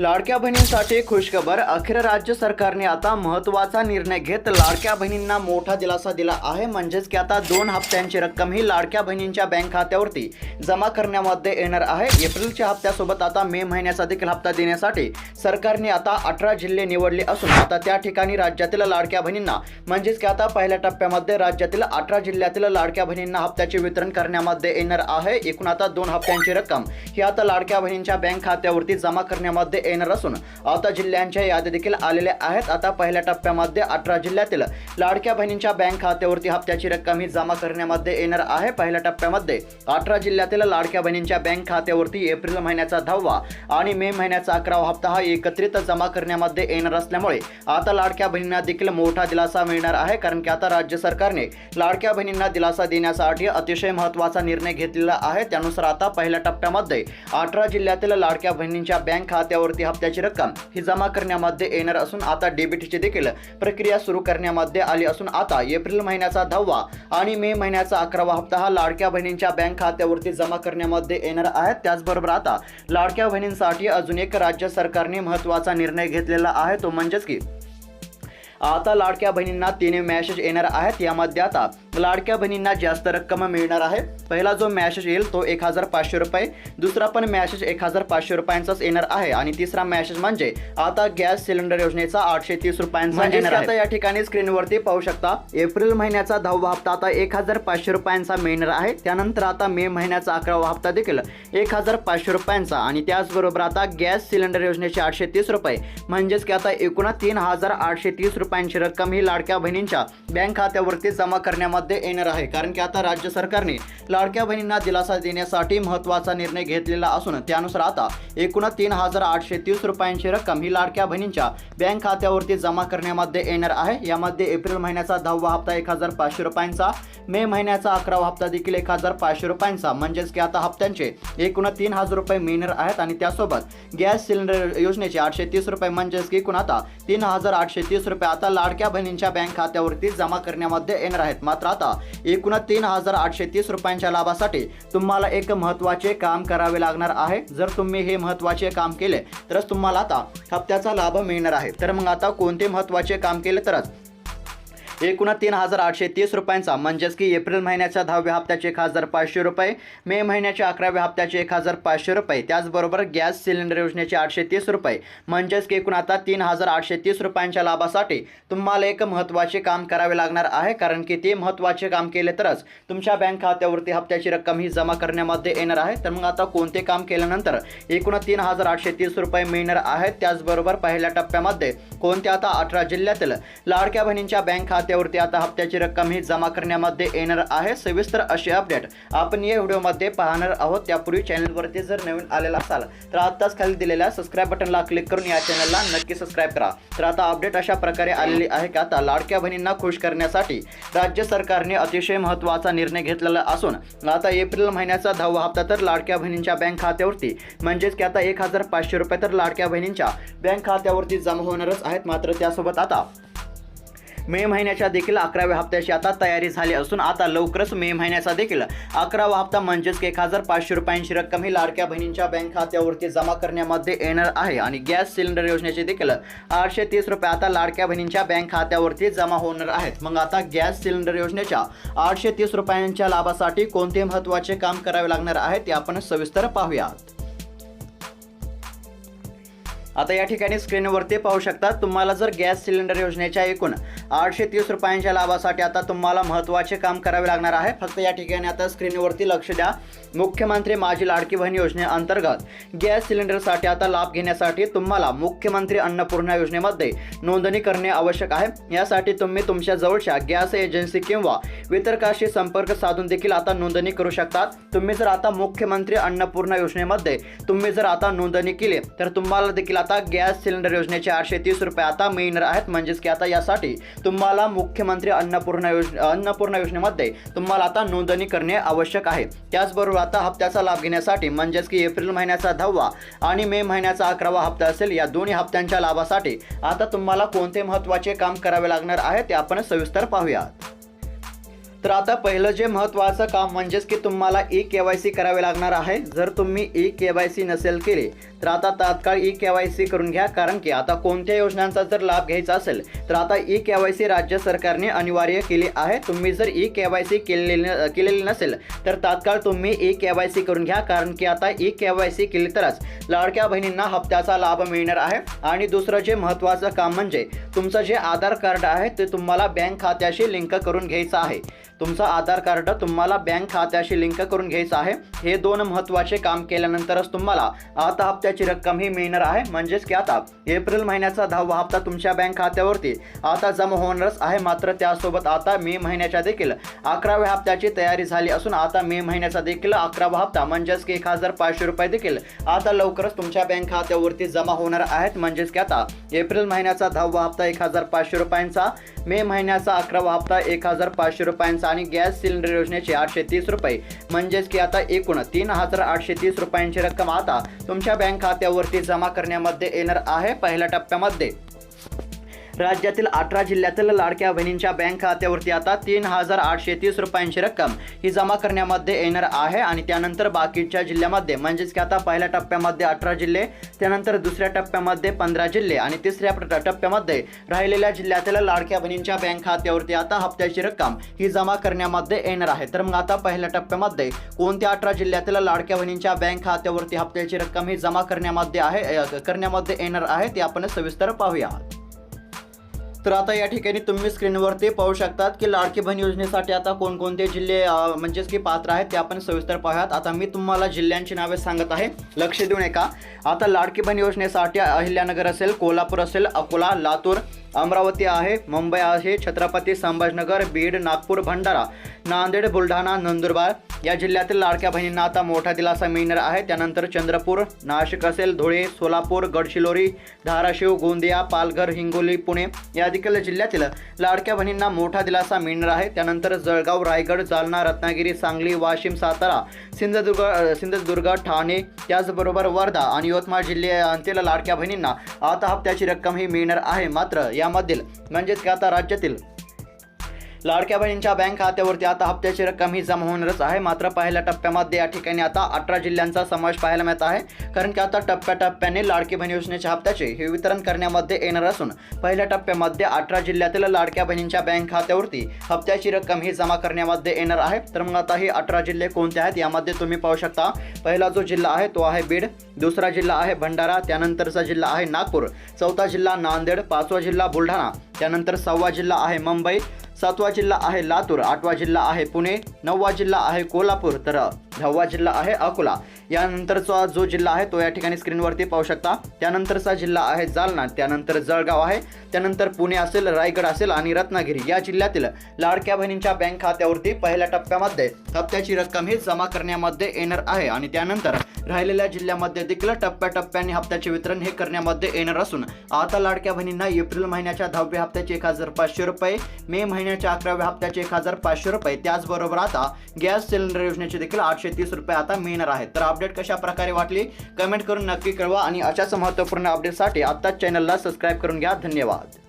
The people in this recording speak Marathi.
लाडक्या बहिणींसाठी खुशखबर. अखेर राज्य सरकारने आता महत्त्वाचा निर्णय घेत लाडक्या बहिणींना मोठा दिलासा दिला आहे. म्हणजेच की आता दोन हप्त्यांची रक्कम ही लाडक्या बहिणींच्या बँक खात्यावरती जमा करण्यामध्ये येणार आहे. एप्रिलच्या हप्त्यासोबत आता मे महिन्याचा देखील हप्ता देण्यासाठी सरकारने आता अठरा जिल्हे निवडले असून आता त्या ठिकाणी राज्यातील लाडक्या बहिणींना म्हणजेच की आता पहिल्या टप्प्यामध्ये राज्यातील अठरा जिल्ह्यातील लाडक्या बहिणींना हप्त्याचे वितरण करण्यामध्ये येणार आहे. एकूण आता दोन हप्त्यांची रक्कम ही आता लाडक्या बहिणींच्या बँक खात्यावरती जमा करण्यामध्ये येणार असून आता जिल्ह्यांच्या याद्या देखील आलेल्या आहेत. आता पहिल्या टप्प्यामध्ये अठरा जिल्ह्यातील लाडक्या बहिणींच्या बँक खात्यावरती हप्त्याची रक्कम ही जमा करण्यामध्ये येणार आहे. पहिल्या टप्प्यामध्ये अठरा जिल्ह्यातील लाडक्या बहिणींच्या बँक खात्यावरती एप्रिल महिन्याचा दहावा आणि मे महिन्याचा अकरावा हप्ता हा एकत्रित जमा करण्यामध्ये येणार असल्यामुळे आता लाडक्या बहिणींना देखील मोठा दिलासा मिळणार आहे. कारण की आता राज्य सरकारने लाडक्या बहिणींना दिलासा देण्यासाठी अतिशय महत्त्वाचा निर्णय घेतलेला आहे. त्यानुसार आता पहिल्या टप्प्यामध्ये अठरा जिल्ह्यातील लाडक्या बहिणींच्या बँक खात्यावर खात्यावरती हप्त्याची रक्कम ही जमा करण्यामध्ये येणार असून आता डेबिटची देखील प्रक्रिया सुरू करण्यामध्ये आली असून आता एप्रिल महिन्याचा दहावा आणि मे महिन्याचा अकरावा हप्ता हा लाडक्या बहिणींच्या बँक खात्यावरती जमा करण्यामध्ये येणार आहेत त्याचबरोबर आता लाडक्या बहिणींसाठी अजून एक राज्य सरकारने महत्त्वाचा निर्णय घेतलेला आहे. तो म्हणजेच की आता लाडक्या बहिणींना तीन मॅसेज येणार आहेत. यामध्ये आता लाडक्या बहिणींना जास्त रक्कम मिळणार आहे. पहिला जो मॅसेज येईल तो एक हजार पाचशे रुपये. दुसरा पण मॅसेज एक हजार पाचशे रुपयांचाच येणार आहे. आणि तिसरा मॅसेज म्हणजे आता गॅस सिलेंडर योजनेचा आठशे तीस रुपयांचा येणार आता या ठिकाणी स्क्रीनवरती पाहू शकता एप्रिल महिन्याचा दहावा हप्ता आता एक हजार पाचशे रुपयांचा मिळणार आहे. त्यानंतर आता मे महिन्याचा अकरावा हप्ता देखील एक हजार पाचशे रुपयांचा. आणि त्याचबरोबर आता गॅस सिलेंडर योजनेचे आठशे तीस रुपये. म्हणजेच की आता एकूण तीन हजार आठशे तीस रुपयांची रक्कम ही लाडक्या बहिणींच्या बँक खात्यावरती जमा करण्यामध्ये येणार आहे. कारण की आता राज्य सरकारने लाडक्या बहिणींना दिलासा देण्यासाठी महत्त्वाचा निर्णय घेतलेला असून त्यानुसार आता एकूण तीन हजार आठशे तीस रुपयांची रक्कम ही लाडक्या बहिणींच्या बँक खात्यावरती जमा करण्यामध्ये येणार आहे. यामध्ये एप्रिल महिन्याचा दहावा हप्ता एक हजार पाचशे रुपयांचा मे महिन्याचा अकरावा हप्ता देखील एक हजार पाचशे रुपयांचा. म्हणजेच की आता हप्त्यांचे एकूण तीन हजार रुपये मिळणार आहेत आणि त्यासोबत गॅस सिलेंडर योजनेचे आठशे तीस रुपये. म्हणजेच की एकूण आता तीन हजार आठशे तीस रुपये आता लाडक्या बहिणींच्या बँक खात्यावरती जमा करण्यामध्ये येणार आहेत. मात्र आता एकूण तीन हजार आठशे तीस रुपयांच्या लाभासाठी तुम्हाला एक महत्त्वाचे काम करावे लागणार आहे. जर तुम्ही हे महत्त्वाचे काम केले तरच तुम्हाला आता हप्त्याचा लाभ मिळणार आहे. तर मग आता कोणते महत्त्वाचे काम केले तरच? एकूण तीन हजार आठशे तीस रुपयांचा म्हणजेच की एप्रिल महिन्याच्या दहाव्या हप्त्याचे एक हजार पाचशे रुपये मे महिन्याच्या अकराव्या हप्त्याचे एक हजार पाचशे रुपये त्याचबरोबर गॅस सिलेंडर योजनेचे आठशे तीस रुपये. म्हणजेच की एकूण आता तीन हजार आठशे तीस रुपयांच्या लाभासाठी तुम्हाला एक महत्त्वाचे काम करावे लागणार आहे कारण की ते महत्त्वाचे काम केले तरच तुमच्या बँक खात्यावरती हप्त्याची रक्कम ही जमा करण्यामध्ये येणार आहे. तर मग आता कोणते काम केल्यानंतर एकूण तीन हजार आठशे तीस रुपये मिळणार आहेत. त्याचबरोबर पहिल्या टप्प्यामध्ये कोणत्या आता अठरा जिल्ह्यातील लाडक्या बहिणींच्या बँक खात्यावरती आता हप्त्याची रक्कम ही जमा करण्यामध्ये येणार आहे. सविस्तर असे अपडेट आपण या व्हिडिओमध्ये पाहणार आहोत. त्यापूर्वी चॅनलवरती जर नवीन आलेला असाल तर आत्ताच खाली दिलेल्या सबस्क्राईब बटनला क्लिक करून या चॅनलला नक्की सबस्क्राईब करा. तर आता अपडेट अशा प्रकारे आलेली आहे की आता लाडक्या बहिणींना खुश करण्यासाठी राज्य सरकारने अतिशय महत्त्वाचा निर्णय घेतलेला असून आता एप्रिल महिन्याचा दहावा हप्ता तर लाडक्या बहिणींच्या बँक खात्यावरती. म्हणजेच की आता एक हजार पाचशे रुपये तर लाडक्या बहिणींच्या बँक खात्यावरती जमा होणारच आहेत. मात्र त्यासोबत आता मे महिन्याच्या देखील अकराव्या हप्त्याची आता तयारी झाली असून आता लवकरच मे महिन्याचा देखील अकरावा हप्ता म्हणजेच की एक हजार पाचशे रुपयांची रक्कम ही लाडक्या बहिणींच्या बँक खात्यावरती जमा करण्यामध्ये येणार आहे. आणि गॅस सिलेंडर योजनेचे देखील आठशे तीस रुपये आता लाडक्या बहिणींच्या बँक खात्यावरती जमा होणार आहेत. मग आता गॅस सिलेंडर योजनेच्या आठशे तीस रुपयांच्या लाभासाठी कोणते महत्त्वाचे काम करावे लागणार आहे ते आपण सविस्तर पाहूयात. आता या ठिकाणी स्क्रीनवरती पाहू शकता तुम्हाला जर गॅस सिलेंडर योजनेच्या एकूण आठशे तीस रुपयांच्या लाभासाठी आता तुम्हाला महत्त्वाचे काम करावे लागणार आहे. फक्त या ठिकाणी आता स्क्रीनवरती लक्ष द्या. मुख्यमंत्री माझी लाडकी बहीण योजनेअंतर्गत गॅस सिलेंडरसाठी आता लाभ घेण्यासाठी तुम्हाला मुख्यमंत्री अन्नपूर्णा योजनेमध्ये नोंदणी करणे आवश्यक आहे. यासाठी तुम्ही तुमच्या जवळच्या गॅस एजन्सी किंवा वितरकाशी संपर्क साधून देखील आता नोंदणी करू शकतात तुम्ही जर आता मुख्यमंत्री अन्नपूर्णा योजनेमध्ये तुम्ही जर आता नोंदणी केली तर तुम्हाला देखील आता गॅस सिलेंडर योजनेचे आठशे तीस रुपये आता मिळणार आहेत. म्हणजेच की आता यासाठी तुम्हाला मुख्यमंत्री अन्नपूर्णा योज अन्नपूर्णा योजनेमध्ये तुम्हाला आता नोंदणी करणे आवश्यक आहे. त्याचबरोबर आता हप्त्याचा लाभ घेण्यासाठी म्हणजेच की एप्रिल महिन्याचा दहावा आणि मे महिन्याचा अकरावा हप्ता असेल या दोन्ही हप्त्यांच्या लाभासाठी आता तुम्हाला कोणते महत्त्वाचे काम करावे लागणार आहे ते आपण सविस्तर पाहूयात. तर आता पहिलं जे महत्त्वाचं काम म्हणजेच की तुम्हाला ई के वाय सी करावे लागणार आहे. जर तुम्ही ई के वाय सी नसेल केली तर आता तात्काळ ई के वाय सी करून घ्या. कारण की आता कोणत्या योजनांचा जर लाभ घ्यायचा असेल तर आता ई के वाय सी राज्य सरकारने अनिवार्य केली आहे. तुम्ही जर ई के वाय सी केलेली केलेली नसेल तर तात्काळ तुम्ही ई के वाय सी करून घ्या. कारण की आता ई के वाय सी केली तरच लाडक्या बहिणींना हप्त्याचा लाभ मिळणार आहे. आणि दुसरं जे महत्त्वाचं काम म्हणजे तुमचं जे आधार कार्ड आहे ते तुम्हाला बँक खात्याशी लिंक करून घ्यायचं आहे. तुमचं आधार कार्ड तुम्हाला बँक खात्याशी लिंक करून घ्यायचं आहे. हे दोन महत्त्वाचे काम केल्यानंतरच तुम्हाला आता हप्त्याची रक्कम ही मिळणार आहे. म्हणजेच की आता एप्रिल महिन्याचा दहावा हप्ता तुमच्या बँक खात्यावरती आता जमा होणारच आहे. मात्र त्यासोबत आता मे महिन्याच्या देखील अकराव्या हप्त्याची तयारी झाली असून आता मे महिन्याचा देखील अकरावा हप्ता. म्हणजेच की एक हजार पाचशे रुपये देखील आता लवकरच तुमच्या बँक खात्यावरती जमा होणार आहेत. म्हणजेच की आता एप्रिल महिन्याचा दहावा हप्ता एक हजार पाचशे रुपयांचा मे महिन्याचा अकरावा हप्ता एक हजार पाचशे रुपयांचा आणि गॅस सिलेंडर योजनेचे आठशे तीस रुपये. म्हणजेच की आता एकूण तीन हजार आठशे तीस रुपयांची रक्कम आता तुमच्या बँक खात्यावरती जमा करण्यामध्ये येणार आहे पहिल्या टप्प्यामध्ये. राज्यातील अठरा जिल्ह्यातील लाडक्या बहिणींच्या बँक खात्यावरती आता तीन हजार आठशे तीस रुपयांची रक्कम ही जमा करण्यामध्ये येणार आहे आणि त्यानंतर बाकीच्या जिल्ह्यामध्ये म्हणजेच की आता पहिल्या टप्प्यामध्ये अठरा जिल्हे त्यानंतर दुसऱ्या टप्प्यामध्ये पंधरा जिल्हे आणि तिसऱ्या टप्प्यामध्ये राहिलेल्या जिल्ह्यातील लाडक्या बहिणींच्या बँक खात्यावरती आता हप्त्याची रक्कम ही जमा करण्यामध्ये येणार आहे. तर मग आता पहिल्या टप्प्यामध्ये कोणत्या अठरा जिल्ह्यातील लाडक्या बहिणींच्या बँक खात्यावरती हप्त्याची रक्कम ही जमा करण्यामध्ये आहे करण्यामध्ये येणार आहे ते आपण सविस्तर पाहूया. तर आता या ठिकाणी तुम्ही स्क्रीनवरती पाहू शकतात की लाडकी बहीण योजनेसाठी आता कोणकोणते जिल्हे म्हणजेच की पात्र आहेत ते आपण सविस्तर पाहूयात. आता मी तुम्हाला जिल्ह्यांची नावे सांगत आहे. लक्ष देऊ नका आता लाडकी बहीण योजनेसाठी अहिल्यानगर असेल कोल्हापूर असेल अकोला लातूर अमरावती आहे मुंबई आहे छत्रपती संभाजीनगर बीड नागपूर भंडारा नांदेड बुलढाणा नंदुरबार या जिल्ह्यातील लाडक्या बहिणींना आता मोठा दिलासा मिळणार आहे. त्यानंतर चंद्रपूर नाशिक असेल धुळे सोलापूर गडचिरोली धाराशिव गोंदिया पालघर हिंगोली पुणे या देखील जिल्ह्यातील लाडक्या बहिणींना मोठा दिलासा मिळणार आहे. त्यानंतर जळगाव रायगड जालना रत्नागिरी सांगली वाशिम सातारा सिंधुदुर्ग सिंधुदुर्ग ठाणे त्याचबरोबर वर्धा आणि यवतमाळ जिल्ह्यातील लाडक्या बहिणींना आता हप्त्याची रक्कम ही मिळणार आहे. मात्र यामधील म्हणजेच की आता राज्यातील लाडक्या बहिणींच्या बँक खात्यावरती आता हप्त्याची रक्कम ही जमा होणारच आहे. मात्र पहिल्या टप्प्यामध्ये या ठिकाणी आता अठरा जिल्ह्यांचा समावेश पाहायला मिळत आहे. कारण की आता टप्प्याटप्प्याने लाडकी बहीण योजनेच्या हप्त्याचे हे वितरण करण्यामध्ये येणार असून पहिल्या टप्प्यामध्ये अठरा जिल्ह्यातील लाडक्या बहिणींच्या बँक खात्यावरती हप्त्याची रक्कम ही जमा करण्यामध्ये येणार आहे. तर मग आता हे अठरा जिल्हे कोणते आहेत यामध्ये तुम्ही पाहू शकता. पहिला जो जिल्हा आहे तो आहे बीड दुसरा जिल्हा आहे भंडारा त्यानंतरचा जिल्हा आहे नागपूर चौथा जिल्हा नांदेड पाचवा जिल्हा बुलढाणा त्यानंतर सहावा जिल्हा आहे मुंबई सातवा जिल्हा आहे लातूर आठवा जिल्हा आहे पुणे नववा जिल्हा आहे कोल्हापूर तर दहावा जिल्हा आहे अकोला. यानंतरचा जो जिल्हा आहे तो या ठिकाणी स्क्रीनवरती पाहू शकता. त्यानंतरचा जिल्हा आहे जालना त्यानंतर जळगाव आहे त्यानंतर पुणे असेल रायगड असेल आणि रत्नागिरी. या जिल्ह्यातील लाडक्या बहिणींच्या बँक खात्यावरती पहिल्या टप्प्यामध्ये हप्त्याची रक्कम ही जमा करण्यामध्ये येणार आहे आणि त्यानंतर राहिलेल्या जिल्ह्यामध्ये देखील टप्प्याटप्प्याने हप्त्याचे वितरण हे करण्यामध्ये येणार असून आता लाडक्या बहिणींना एप्रिल महिन्याच्या दहाव्या हप्त्याचे एक हजार पाचशे रुपये मे महिन्याच्या अकराव्या हप्त्याचे एक हजार पाचशे रुपये. त्याचबरोबर आता गॅस सिलेंडर योजनेचे देखील आठशे तीस रुपये आता मिळणार आहेत. तर अपडेट कशा प्रकारे वाटली? कमेंट करून नक्की कळवा आणि अशाच महत्त्वपूर्ण अपडेटसाठी आत्ताच चॅनलला सबस्क्राईब करून घ्या. धन्यवाद.